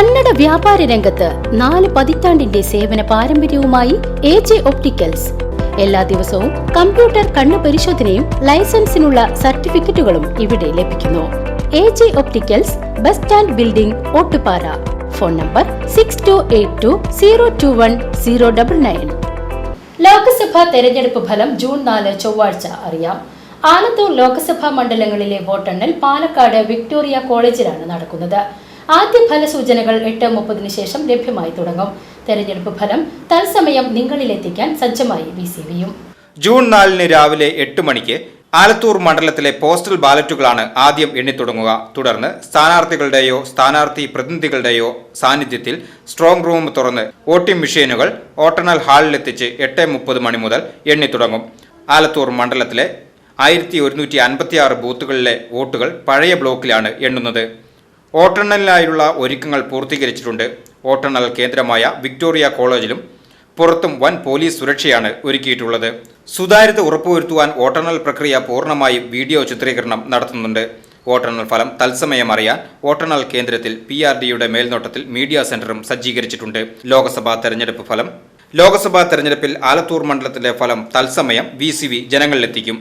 കന്നഡ വ്യാപാര രംഗത്ത് നാല് പതിറ്റാണ്ടിന്റെ സേവന പാരമ്പര്യവുമായി എ ജെ ഒപ്റ്റിക്കൽസ്. എല്ലാ ദിവസവും കമ്പ്യൂട്ടർ കണ്ണു പരിശോധനയും ലൈസൻസിനുള്ള സർട്ടിഫിക്കറ്റുകളും ഇവിടെ ലഭിക്കുന്നു. A J opticals bus stand building Ottupara. Phone number six two eight two zero two one zero double nine Lok Sabha തെരഞ്ഞെടുപ്പ് ഫലം ജൂൺ നാല് ചൊവ്വാഴ്ച അറിയാം. ആലത്തൂർ ലോക്സഭാ മണ്ഡലങ്ങളിലെ വോട്ടെണ്ണൽ പാലക്കാട് വിക്ടോറിയ കോളേജിലാണ് നടക്കുന്നത്. ആദ്യ ഫലസൂചനകൾ എട്ട് മുപ്പതിന് ശേഷം ലഭ്യമായി തുടങ്ങും. തെരഞ്ഞെടുപ്പ് ഫലം തത്സമയം നിങ്ങളിലെത്തിക്കാൻ സജ്ജമായി ബി സി ബിയും. ജൂൺ നാലിന് രാവിലെ എട്ട് മണിക്ക് ആലത്തൂർ മണ്ഡലത്തിലെ പോസ്റ്റൽ ബാലറ്റുകളാണ് ആദ്യം എണ്ണിത്തുടങ്ങുക തുടർന്ന് സ്ഥാനാർത്ഥികളുടെയോ സ്ഥാനാർത്ഥി പ്രതിനിധികളുടെയോ സാന്നിധ്യത്തിൽ സ്ട്രോങ് റൂം തുറന്ന് വോട്ടിംഗ് മെഷീനുകൾ ഓട്ടണൽ ഹാളിലെത്തിച്ച് എട്ട് മുപ്പത് മണി മുതൽ എണ്ണിത്തുടങ്ങും ആലത്തൂർ മണ്ഡലത്തിലെ ആയിരത്തി ഒരുന്നൂറ്റി അൻപത്തിയാറ് ബൂത്തുകളിലെ വോട്ടുകൾ പഴയ ബ്ലോക്കിലാണ് എണ്ണുന്നത്. വോട്ടെണ്ണലിനായുള്ള ഒരുക്കങ്ങൾ പൂർത്തീകരിച്ചിട്ടുണ്ട്. വോട്ടെണ്ണൽ കേന്ദ്രമായ വിക്ടോറിയ കോളേജിലും പുറത്തും വൻ പോലീസ് സുരക്ഷയാണ് ഒരുക്കിയിട്ടുള്ളത്. സുതാര്യത ഉറപ്പുവരുത്തുവാൻ വോട്ടെണ്ണൽ പ്രക്രിയ പൂർണമായി വീഡിയോ ചിത്രീകരണം നടത്തുന്നുണ്ട്. വോട്ടെണ്ണൽ ഫലം തത്സമയം അറിയാൻ വോട്ടെണ്ണൽ കേന്ദ്രത്തിൽ പി ആർ ഡിയുടെ മേൽനോട്ടത്തിൽ മീഡിയ സെന്ററും സജ്ജീകരിച്ചിട്ടുണ്ട്. ലോക്സഭാ തെരഞ്ഞെടുപ്പ് ഫലം. ലോക്സഭാ തെരഞ്ഞെടുപ്പിൽ ആലത്തൂർ മണ്ഡലത്തിലെ ഫലം തത്സമയം വി സി വി ജനങ്ങളിലെത്തിക്കും.